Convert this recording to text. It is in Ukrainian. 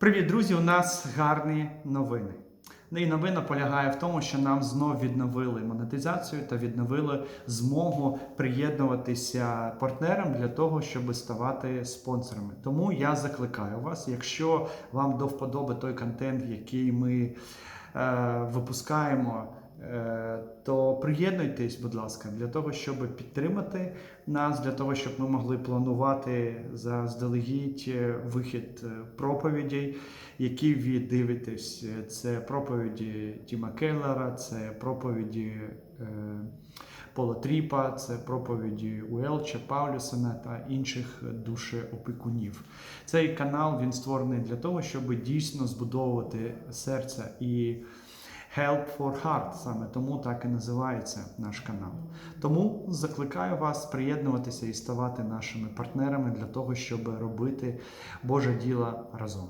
Привіт, друзі! У нас гарні новини. Ну І новина полягає в тому, що нам знов відновили монетизацію та відновили змогу приєднуватися партнерам для того, щоб ставати спонсорами. Тому я закликаю вас, якщо вам до вподоби той контент, який ми е, випускаємо. е, приєднуйтесь, будь ласка, для того, щоб підтримати нас, для того, щоб ми могли планувати заздалегідь е, вихід е, проповідей, які ви дивитесь. Це проповіді Тіма Келлера, це проповіді е, Пола Тріпа, це проповіді Уелча, Паулюсена та інших душеопікунів. Цей канал він створений для того, щоб дійсно збудовувати серце і Help for Heart, саме тому так і називається наш канал. Тому закликаю вас приєднуватися і ставати нашими партнерами для того, щоб робити Боже діло разом.